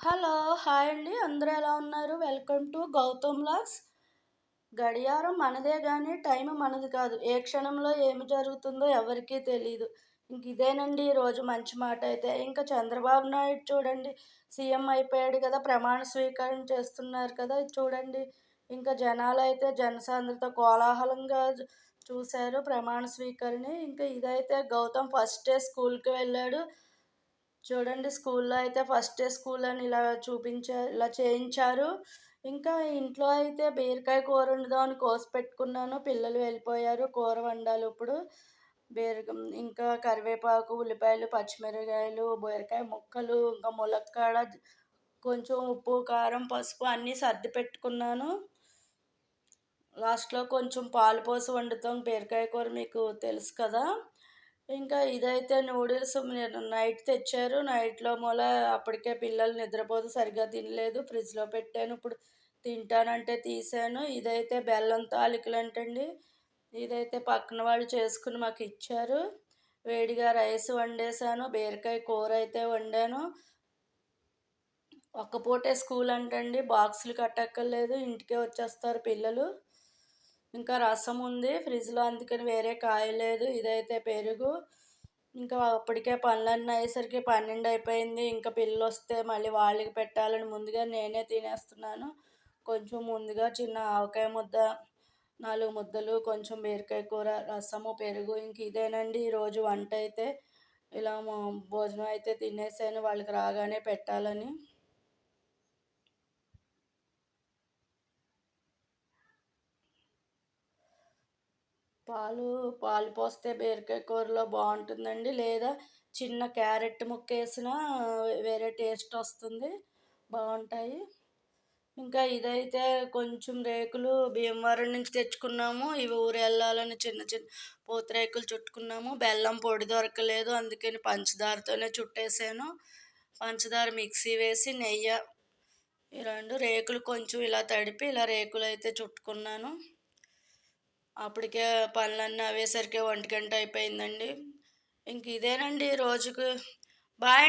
Hello hi అండి. అందరూ ఎలా ఉన్నారు? వెల్కమ్ టు గౌతమ్ లాగ్స్ గడియారం మనదే కానీ టైం మనది కాదు. ఏ క్షణంలో ఏమి జరుగుతుందో ఎవరికీ తెలియదు ఇంక ఇదేనండి ఈరోజు మంచి మాట అయితే. ఇంకా చంద్రబాబు నాయుడు చూడండి సీఎం అయిపోయాడు కదా ప్రమాణ స్వీకారం చేస్తున్నారు కదా చూడండి. ఇంకా జనాలు అయితే జనసాంద్రత కోలాహలంగా చూశారు ప్రమాణ స్వీకరణ. ఇంకా ఇదైతే గౌతమ్ ఫస్ట్ డే స్కూల్కి వెళ్ళాడు. చూడండి స్కూల్లో అయితే ఫస్ట్ డే స్కూల్ అని ఇలా చూపించారు ఇలా చేయించారు. ఇంకా ఇంట్లో అయితే బీరకాయ కూర వండుదామని కోసి పెట్టుకున్నాను. పిల్లలు వెళ్ళిపోయారు కూర వండాలి ఇప్పుడు. బీర ఇంకా కరివేపాకు ఉల్లిపాయలు పచ్చిమిరకాయలు బీరకాయ ముక్కలు ఇంకా ములక్కాడ కొంచెం ఉప్పు కారం పసుపు అన్నీ సర్ది పెట్టుకున్నాను. లాస్ట్లో కొంచెం పాలు పోసి వండుతాం. బీరకాయ కూర మీకు తెలుసు కదా. ఇంకా ఇదైతే నూడిల్స్ నేను నైట్ తెచ్చారు. నైట్లో మూల అప్పటికే పిల్లలు నిద్రపోదు సరిగ్గా తినలేదు. ఫ్రిడ్జ్లో పెట్టాను. ఇప్పుడు తింటానంటే తీసాను. ఇదైతే బెల్లం తాలికలు అంటండి ఇదైతే పక్కన వాళ్ళు చేసుకుని మాకు ఇచ్చారు. వేడిగా రైస్ వండేసాను బీరకాయ కూర అయితే వండాను. ఒక్క పూటే స్కూల్ అంటండి. బాక్సులు కట్టక్కర్లేదు. ఇంటికే వచ్చేస్తారు పిల్లలు. ఇంకా రసం ఉంది ఫ్రిడ్జ్లో అందుకని వేరే కాయలేదు ఇదైతే పెరుగు. ఇంకా అప్పటికే పనులన్నీ అయ్యేసరికి పన్నెండు అయిపోయింది ఇంకా పిల్లలు వస్తే మళ్ళీ వాళ్ళకి పెట్టాలని ముందుగా నేనే తినేస్తున్నాను. కొంచెం ముందుగా చిన్న ఆవకాయ ముద్ద నాలుగు ముద్దలు కొంచెం బీరకాయ కూర రసము పెరుగు ఇంక ఇదేనండి. ఈరోజు వంట అయితే ఇలా భోజనం అయితే తినేసాను వాళ్ళకి రాగానే పెట్టాలని. పాలు పాలు పోస్తే బీరకాయ కూరలో బాగుంటుందండి. లేదా చిన్న క్యారెట్ ముక్క వేసినా వేరే టేస్ట్ వస్తుంది. బాగుంటాయి. ఇంకా ఇదైతే కొంచెం రేకులు భీమవరం నుంచి తెచ్చుకున్నాము. ఇవి ఊరు వెళ్ళాలని చిన్న చిన్న పూతరేకులు చుట్టుకున్నాము. బెల్లం పొడి దొరకలేదు. అందుకని పంచదారతోనే చుట్టేసాను. పంచదార మిక్సీ వేసి నెయ్యి ఈ రెండు రేకులు కొంచెం ఇలా తడిపి ఇలా రేకులు అయితే చుట్టుకున్నాను. అప్పటికే పనులన్నీ అవేసరికి ఒంటి గంట అయిపోయిందండి. ఇంక ఇదేనండి రోజుకు. బాయ్